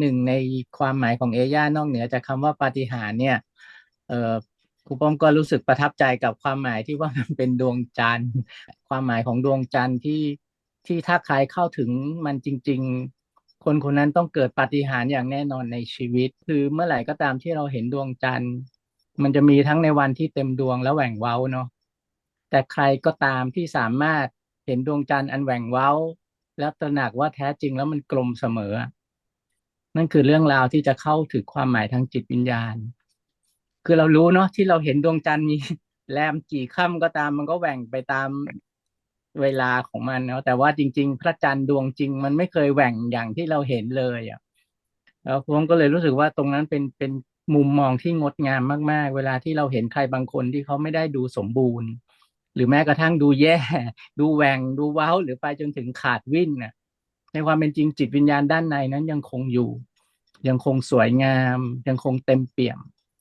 หนึ่งในความหมายของเอย่านอกเหนือจากคำว่าปาฏิหาริย์เนี่ยเอ่อครูป้อมก็รู้สึกประทับใจกับความหมายที่ว่ามันเป็นดวงจันทร์ ความหมายของดวงจันทร์ที่ที่ถ้าใครเข้าถึงมันจริง ๆ คนคนนั้นต้องเกิดปาฏิหาริย์อย่างแน่นอนในชีวิต คือเมื่อไหร่ก็ตามที่เราเห็นดวงจันทร์ มันจะมีทั้งในวันที่เต็มดวงและแหว่งเว้าเนาะแต่ใครก็ตามที่สามารถเห็นดวงจันทร์อันแหว่งเว้า แล้วตระหนักว่าแท้จริงแล้วมันกลมเสมอ นั่นคือเรื่องราวที่จะเข้าถึงความหมายทางจิตวิญญาณ คือเรารู้เนาะที่เราเห็นดวงจันทร์มีแรมกี่ค่ำก็ตาม มันก็แหว่งไปตามเวลาของมันเนาะแต่ว่าจริง ๆ พระจันทร์ดวงจริง มันไม่เคยแหว่งอย่างที่เราเห็นเลยอะแล้วผมก็เลยรู้สึกว่าตรงนั้นเป็นเป็นมุมมองที่งดงามมาก ๆ เวลาที่เราเห็นใครบางคนที่เขาไม่ได้ดูสมบูรณ์ หรือแม้กระทั่งดูแย่ ดูแหว่งดูเว้า หรือไปจนถึงขาดวิ่นน่ะ ในความเป็นจริงจิตวิญญาณด้านในนั้นยังคงอยู่ ยังคงสวยงาม ยังคงเต็มเปี่ยม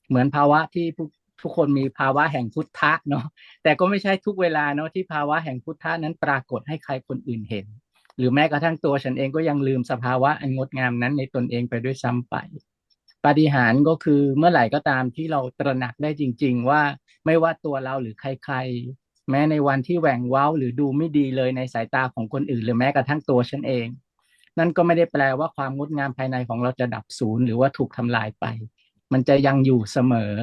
เหมือนภาวะที่ทุกทุกคนมีภาวะแห่งพุทธะเนาะแต่ก็ไม่ใช่ทุกเวลาเนาะที่ภาวะแห่งพุทธะนั้นปรากฏให้ใครคนอื่นเห็น หรือแม้กระทั่งตัวฉันเองก็ยังลืมสภาวะอันงดงามนั้นในตนเองไปด้วยซ้ำไปปฏิหารก็คือเมื่อไหร่ก็ตามที่เราตระหนักได้จริง ๆ ว่าไม่ว่าตัวเราหรือใครๆ แม้ในวันที่แหว่งเว้าหรือดูไม่ดีเลยในสายตาของคนอื่น หรือแม้กระทั่งตัวฉันเอง นั่นก็ไม่ได้แปลว่าความงดงามภายในของเราจะดับสูญหรือว่าถูกทำลายไป มันจะยังอยู่เสมอ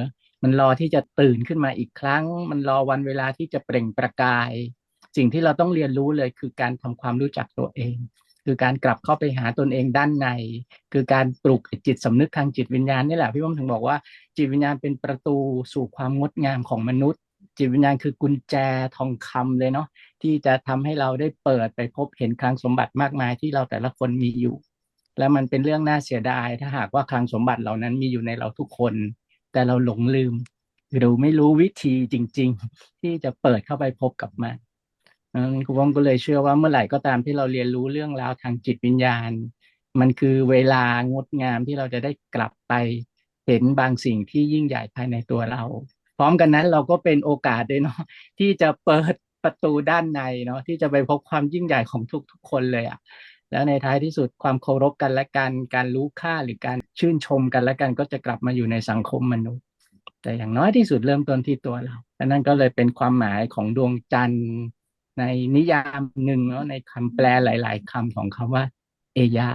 มันรอที่จะตื่นขึ้นมาอีกครั้ง มันรอวันเวลาที่จะเปล่งประกาย สิ่งที่เราต้องเรียนรู้เลยคือการทำความรู้จักตัวเอง คือการกลับเข้าไปหาตนเองด้านใน คือการปลุกจิตสำนึกทางจิตวิญญาณนี่แหละพี่ผมถึงบอกว่าจิตวิญญาณเป็นประตูสู่ความงดงามของมนุษย์ จิตวิญญาณคือกุญแจทองคำเลยเนาะที่จะทำให้เราได้เปิดไปพบเห็นคลังสมบัติมากมายที่เราแต่ละคนมีอยู่ แล้วมันเป็นเรื่องน่าเสียดาย ถ้าหากว่าคลังสมบัติเหล่านั้นมีอยู่ในเราทุกคน แต่เราหลงลืมหรือไม่รู้วิธีจริง ๆ ที่จะเปิดเข้าไปพบกับมันครูป้อมก็เลยเชื่อว่าเมื่อไหร่ก็ตามที่เราเรียนรู้เรื่องราวทางจิตวิญญาณ มันคือเวลางดงามที่เราจะได้กลับไปเห็นบางสิ่งที่ยิ่งใหญ่ภายในตัวเรา พร้อมกันนั้นเราก็เป็นโอกาสด้วยเนาะที่จะเปิดประตูด้านในเนาะที่จะไปพบความยิ่งใหญ่ของทุกๆคนเลยอะ่ะแล้วในท้ายที่สุดความเคารพกันและการการรู้ค่าหรือการชื่นชมกันและกันก็จะกลับมาอยู่ในสังคมมนุษย์ แต่อย่างน้อยที่สุดเริ่มต้นที่ตัวเราและนั่นก็เลยเป็นความหมายของดวงจันทร์ในนิยามหนึ่งเนาะในคำแปลหลาย ๆคำของคำว่า เอยา